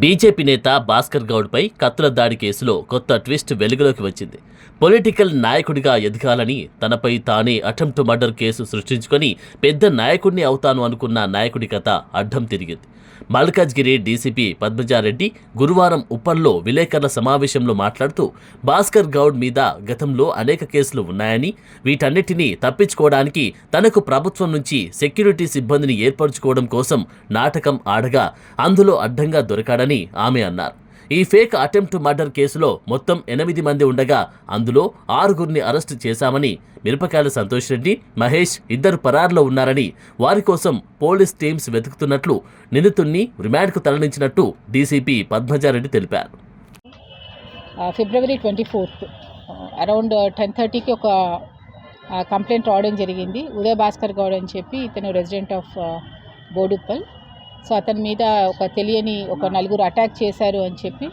BJP నేత భాస్కర్ గౌడ్పై కత్తుల దాడి కేసులో కొత్త ట్విస్ట్ వెలుగులోకి వచ్చింది. పొలిటికల్ నాయకుడిగా ఎదగాలని తనపై తానే అటెంప్ట్ మర్డర్ కేసు సృష్టించుకొని పెద్ద నాయకుడిని అవుతాను అనుకున్న నాయకుడి కథ అడ్డం తిరిగింది. మల్కాజ్గిరి డీసీపీ పద్మజారెడ్డి గురువారం ఉప్పల్లో విలేకరుల సమావేశంలో మాట్లాడుతూ భాస్కర్ గౌడ్ మీద గతంలో అనేక కేసులు ఉన్నాయని వీటన్నిటినీ తప్పించుకోవడానికి తనకు ప్రభుత్వం నుంచి సెక్యూరిటీ సిబ్బందిని ఏర్పరచుకోవడం కోసం నాటకం ఆడగా అందులో అడ్డంగా దొరకాడని ఆమె అన్నారు. ఈ ఫేక్ అటెంప్ట్ మర్డర్ కేసులో మొత్తం ఎనిమిది మంది ఉండగా అందులో ఆరుగురిని అరెస్టు చేశామని మిరపకాయల సంతోష్ రెడ్డి మహేష్ ఇద్దరు పరారులో ఉన్నారని వారి కోసం పోలీస్ టీమ్స్ వెతుకుతున్నట్లు నిందితుణ్ణి రిమాండ్కు తరలించినట్టు డీసీపీ పద్మజారెడ్డి తెలిపారు. February twenty fourth around ten థర్టీకి ఒక కంప్లైంట్ రావడం జరిగింది. ఉదయ భాస్కర్ గౌడ్ అని చెప్పి ఇతను రెసిడెంట్ ఆఫ్ బోడుప్పల్. సో అతని మీద ఒక తెలియని ఒక నలుగురు అటాక్ చేశారు అని చెప్పి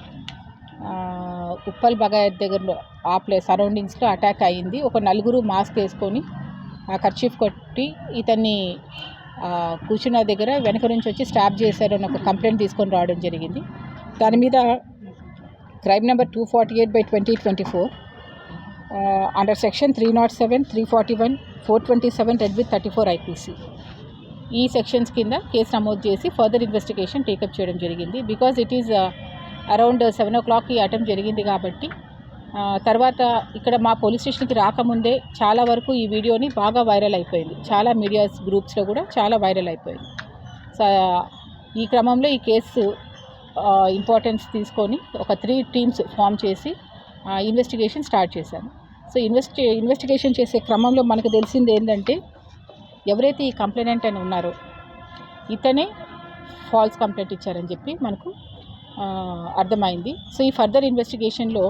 ఉప్పల్ బగాయత్ దగ్గరలో ఆ ప్లేస్ సరౌండింగ్స్లో అటాక్ అయ్యింది ఒక నలుగురు మాస్క్ వేసుకొని ఆ కర్చీఫ్ కొట్టి ఇతన్ని కూర్చున్న దగ్గర వెనక నుంచి వచ్చి స్టాప్ చేశారు అని ఒక కంప్లైంట్ తీసుకొని రావడం జరిగింది. దాని మీద crime number two forty eight by twenty twenty four under section three not seven three forty one four twenty seven read with thirty four IPC ఈ సెక్షన్స్ కింద కేసు నమోదు చేసి ఫర్దర్ ఇన్వెస్టిగేషన్ టేకప్ చేయడం జరిగింది. Because it is uh, around seven ఓ క్లాక్కి attempt జరిగింది కాబట్టి uh, తర్వాత ఇక్కడ మా పోలీస్ స్టేషన్కి రాకముందే చాలా వరకు ఈ వీడియోని బాగా వైరల్ అయిపోయింది. చాలా మీడియా గ్రూప్స్లో కూడా చాలా వైరల్ అయిపోయింది. సో ఈ క్రమంలో ఈ కేసు uh, ఇంపార్టెన్స్ తీసుకొని ఒక త్రీ టీమ్స్ ఫామ్ చేసి ఇన్వెస్టిగేషన్ స్టార్ట్ చేశాను సో ఇన్వెస్టి ఇన్వెస్టిగేషన్ చేసే క్రమంలో మనకు తెలిసింది ఏంటంటే ఎవరైతే ఈ కంప్లైనెంట్ అని ఉన్నారో ఇతనే ఫాల్స్ కంప్లైంట్ ఇచ్చారని చెప్పి మనకు అర్థమైంది. సో ఈ ఫర్దర్ ఇన్వెస్టిగేషన్లో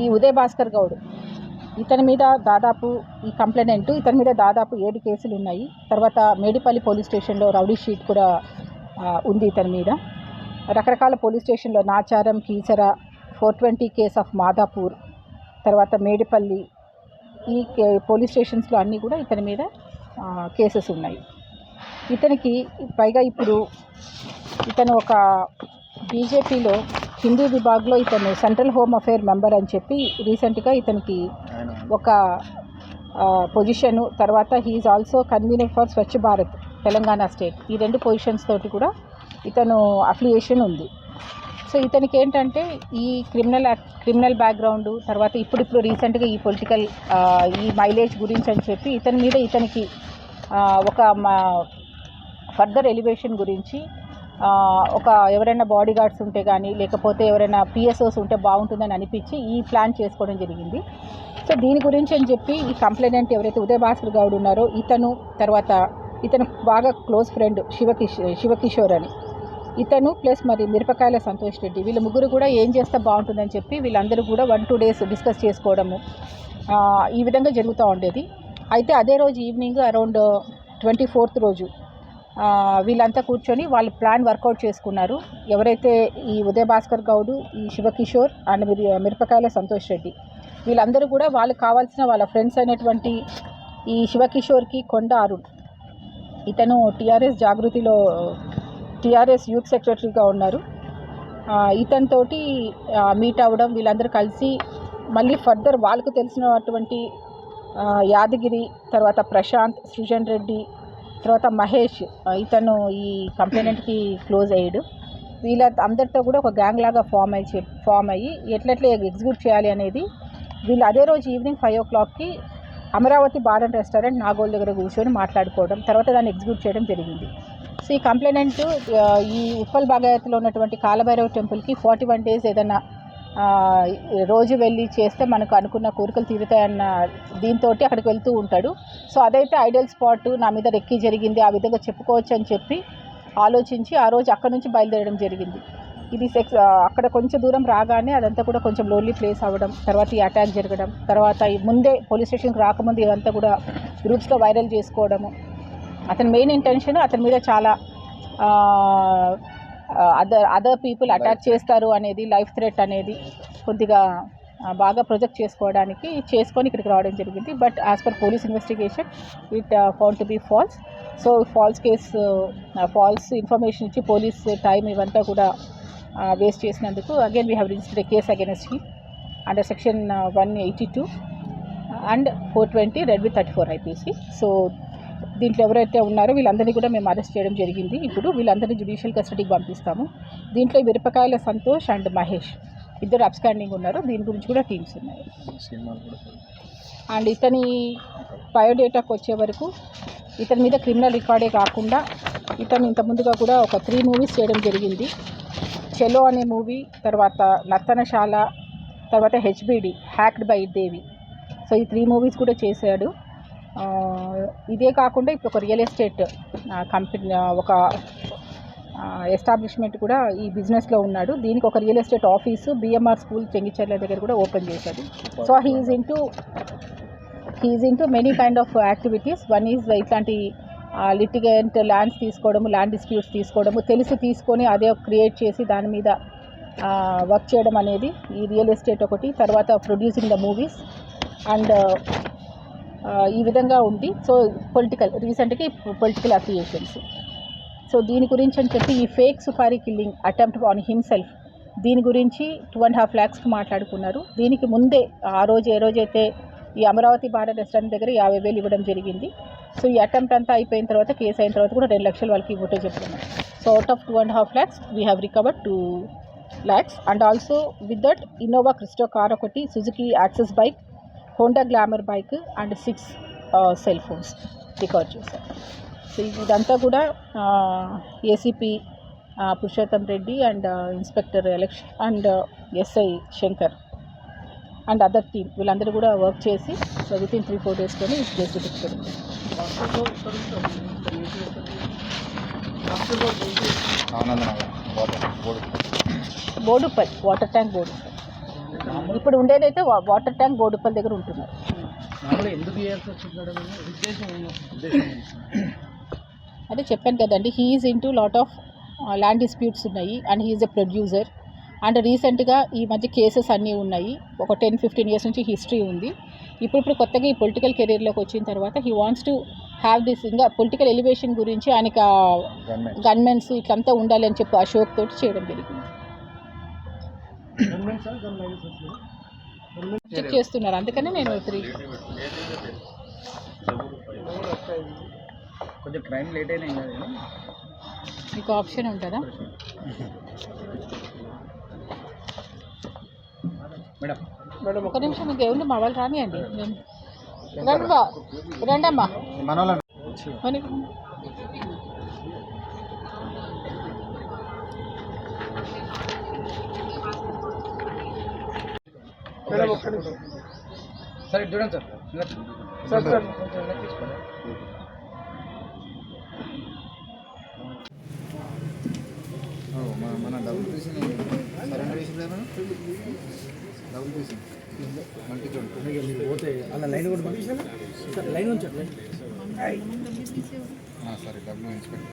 ఈ ఉదయ్ భాస్కర్ గౌడ్ ఇతని మీద దాదాపు ఈ కంప్లైనెంట్ ఇతని మీద దాదాపు ఏడు కేసులు ఉన్నాయి. తర్వాత మేడిపల్లి పోలీస్ స్టేషన్లో రౌడీ షీట్ కూడా ఉంది ఇతని మీద. రకరకాల పోలీస్ స్టేషన్లో Nacharam Keesara four twenty case of Madhapur తర్వాత మేడిపల్లి ఈ కే- పోలీస్ స్టేషన్స్లో అన్నీ కూడా ఇతని మీద కేసెస్ ఉన్నాయి. ఇతనికి పైగా ఇప్పుడు ఇతను ఒక బీజేపీలో హిందూ విభాగ్లో ఇతను సెంట్రల్ హోమ్ అఫేర్ మెంబర్ అని చెప్పి రీసెంట్గా ఇతనికి ఒక పొజిషను తర్వాత he is also convener for Swachh Bharat Telangana state ఈ రెండు పొజిషన్స్ తోటి కూడా ఇతను అఫిలియేషన్ ఉంది. సో ఇతనికి ఏంటంటే ఈ క్రిమినల్ క్రిమినల్ బ్యాక్గ్రౌండ్ తర్వాత ఇప్పుడిప్పుడు రీసెంట్గా ఈ పొలిటికల్ ఈ మైలేజ్ గురించి అని చెప్పి ఇతని మీద ఇతనికి ఒక ఒక ఫర్దర్ ఎలివేషన్ గురించి ఒక ఎవరైనా బాడీ గార్డ్స్ ఉంటే కానీ లేకపోతే ఎవరైనా పిఎస్ఓస్ ఉంటే బాగుంటుందని అనిపించి ఈ ప్లాన్ చేసుకోవడం జరిగింది. సో దీని గురించి అని చెప్పి ఈ కంప్లైనెంట్ ఎవరైతే ఉదయ్ భాస్కర్ గౌడ్ ఉన్నారో ఇతను తర్వాత ఇతను బాగా క్లోజ్ ఫ్రెండ్ శివకిష్ శివకిషోర్ అని. ఇతను ప్లస్ మరి మిరపకాయల సంతోష్ రెడ్డి. వీళ్ళ ముగ్గురు కూడా ఏం చేస్తే బాగుంటుందని చెప్పి వీళ్ళందరూ కూడా వన్ టూ డేస్ డిస్కస్ చేసుకోవడము ఈ విధంగా జరుగుతూ ఉండేది. అయితే అదే రోజు ఈవినింగ్ అరౌండ్ ట్వంటీ ఫోర్త్ రోజు వీళ్ళంతా కూర్చొని వాళ్ళు ప్లాన్ వర్కౌట్ చేసుకున్నారు. ఎవరైతే ఈ ఉదయ భాస్కర్ గౌడు ఈ శివకిషోర్ అండ్ మిరి మిరపకాయల సంతోష్ రెడ్డి వీళ్ళందరూ కూడా వాళ్ళకి కావాల్సిన వాళ్ళ ఫ్రెండ్స్ అయినటువంటి ఈ శివకిషోర్కి కొండ అరుణ్ ఇతను టీఆర్ఎస్ జాగృతిలో టీఆర్ఎస్ యూత్ సెక్రటరీగా ఉన్నారు. ఇతనితోటి మీట్ అవ్వడం వీళ్ళందరూ కలిసి మళ్ళీ ఫర్దర్ వాళ్ళకు తెలిసినటువంటి యాదగిరి తర్వాత ప్రశాంత్ సృజన్ రెడ్డి తర్వాత మహేష్ ఇతను ఈ కంప్లైనెంట్కి క్లోజ్ అయ్యాడు. వీళ్ళ అందరితో కూడా ఒక గ్యాంగ్ లాగా ఫామ్ అయ్యి ఫామ్ అయ్యి ఎట్లెట్లా ఎగ్జిక్యూట్ చేయాలి అనేది వీళ్ళు అదే రోజు ఈవినింగ్ ఫైవ్ ఓ క్లాక్కి Amaravati bar and restaurant Nagole దగ్గర కూర్చొని మాట్లాడుకోవడం తర్వాత దాన్ని ఎగ్జిక్యూట్ చేయడం జరిగింది. సో ఈ కంప్లైనెంట్ ఈ ఉప్పల్ బాగాయత్లో ఉన్నటువంటి కాలభైరవ టెంపుల్కి ఫార్టీ వన్ డేస్ ఏదైనా రోజు వెళ్ళి చేస్తే మనకు అనుకున్న కోరికలు తీరుతాయన్న దీంతో అక్కడికి వెళ్తూ ఉంటాడు. సో అదైతే ఐడియల్ స్పాట్ నా మీద రెక్కి జరిగింది. ఆ విధంగా చెప్పుకోవచ్చు అని చెప్పి ఆలోచించి ఆ రోజు అక్కడ నుంచి బయలుదేరడం జరిగింది. ఇది సెక్స్ అక్కడ కొంచెం దూరం రాగానే అదంతా కూడా కొంచెం లోన్లీ ప్లేస్ అవ్వడం తర్వాత ఈ అటాక్ జరగడం తర్వాత ముందే పోలీస్ స్టేషన్కి రాకముందు ఇదంతా కూడా గ్రూప్స్లో వైరల్ చేసుకోవడము అతని మెయిన్ ఇంటెన్షన్ అతని మీద చాలా అదర్ అదర్ పీపుల్ అటాక్ చేస్తారు అనేది లైఫ్ థ్రెట్ అనేది కొద్దిగా బాగా ప్రొజెక్ట్ చేసుకోవడానికి చేసుకొని ఇక్కడికి రావడం జరిగింది. But as per police investigation it found to be false so false case false information ఇచ్చి పోలీస్ టైం ఇవంతా కూడా వేస్ట్ చేసినందుకు again we have registered a case against he under section one eighty two and four twenty read with thirty four IPC so దీంట్లో ఎవరైతే ఉన్నారో వీళ్ళందరినీ కూడా మేము అరెస్ట్ చేయడం జరిగింది. ఇప్పుడు వీళ్ళందరినీ జ్యుడిషియల్ కస్టడీకి పంపిస్తాము. దీంట్లో మిరపకాయల సంతోష్ అండ్ మహేష్ ఇద్దరు అబ్స్టాండింగ్ ఉన్నారు. దీని గురించి కూడా టీమ్స్ ఉన్నాయి. అండ్ ఇతని బయోడేటాకు వచ్చే వరకు ఇతని మీద క్రిమినల్ రికార్డే కాకుండా ఇతను ఇంత ముందుగా కూడా ఒక త్రీ మూవీస్ చేయడం జరిగింది. చెలో అనే మూవీ తర్వాత నర్తనశాల తర్వాత HBD hacked by Devi so ఈ త్రీ మూవీస్ కూడా చేశాడు. ఇదే కాకుండా ఇప్పుడు ఒక రియల్ ఎస్టేట్ కంపెనీ ఒక ఎస్టాబ్లిష్మెంట్ కూడా ఈ బిజినెస్లో ఉన్నాడు. దీనికి ఒక real estate office BMR school Chengicherla దగ్గర కూడా ఓపెన్ చేశాడు. So he is into he is into many kind of activities. One is ఇట్లాంటి లిటిగెంట్ ల్యాండ్స్ తీసుకోవడము ల్యాండ్ డిస్ప్యూట్స్ తీసుకోవడము తెలిసి తీసుకొని అదే క్రియేట్ చేసి దాని మీద వర్క్ చేయడం అనేది ఈ రియల్ ఎస్టేట్ ఒకటి. తర్వాత ప్రొడ్యూసింగ్ ద మూవీస్. అండ్ ఈ విధంగా ఉంది సో పొలిటికల్ రీసెంట్గా పొలిటికల్ అఫిలియేషన్స్ సో దీని గురించి అని చెప్పి ఈ fake supari killing attempt on himself దీని గురించి టూ అండ్ హాఫ్ ల్యాక్స్కి మాట్లాడుకున్నారు. దీనికి ముందే ఆ రోజు ఏ రోజైతే ఈ అమరావతి భారత్ రెస్టారెంట్ దగ్గర యాభై వేలు ఇవ్వడం జరిగింది. సో ఈ అటెంప్ట్ అంతా అయిపోయిన తర్వాత కేసు అయిన తర్వాత కూడా రెండు లక్షలు వాళ్ళకి ఇవ్వటో చెప్తున్నారు so out of two and half lakhs we have recovered two lakhs and also with that Innova Crysta car ఒకటి Suzuki Access bike Honda Glamour bike and six cell phones recover చేశారు. సో ఇదంతా కూడా ACP Purushottam Reddy and inspector election and SI Shankar and other team వీళ్ళందరూ కూడా work చేసి so with in three four డేస్లోనే case పెట్టుకోండి Boduppal water tank Boduppal ఇప్పుడు ఉండేదైతే water tank Boduppal దగ్గర ఉంటున్నారు? అదే చెప్పాను కదండి he's into lot of land disputes ఉన్నాయి and he's a producer and రీసెంట్గా ఈ మధ్య కేసెస్ అన్నీ ఉన్నాయి. ఒక టెన్ ఫిఫ్టీన్ ఇయర్స్ నుంచి హిస్టరీ ఉంది. ఇప్పుడు ఇప్పుడు కొత్తగా ఈ పొలిటికల్ కెరీర్లోకి వచ్చిన తర్వాత he wants to have this ఇంకా పొలిటికల్ ఎలివేషన్ గురించి ఆయనకి గన్మెన్స్ ఇట్లంతా ఉండాలి అని చెప్పి అశోక్ తోటి చేయడం జరిగింది. చెక్ చేస్తున్నారు. అందుకనే నేను త్రీ కొంచెం క్రైమ్ లేట్ అయినా మీకు ఆప్షన్ ఉంటుందా? మేడం. మేడం ఒక నిమిషం మీకు ఏముంది మా వాళ్ళు రానియండి. రండి రండమ్మా. మన సరే చూడండి సార్. Sir sir. తీసుకోండి. మన డబుల్ పీసింగ్ సరెండర్ చేసింది కదా డబుల్ పీసింగ్ మల్టీ మీరు పోతే అలా లైన్ కూడా లైన్. ఉంచండి సరే డబ్ల్యూ ఇన్స్పెక్టర్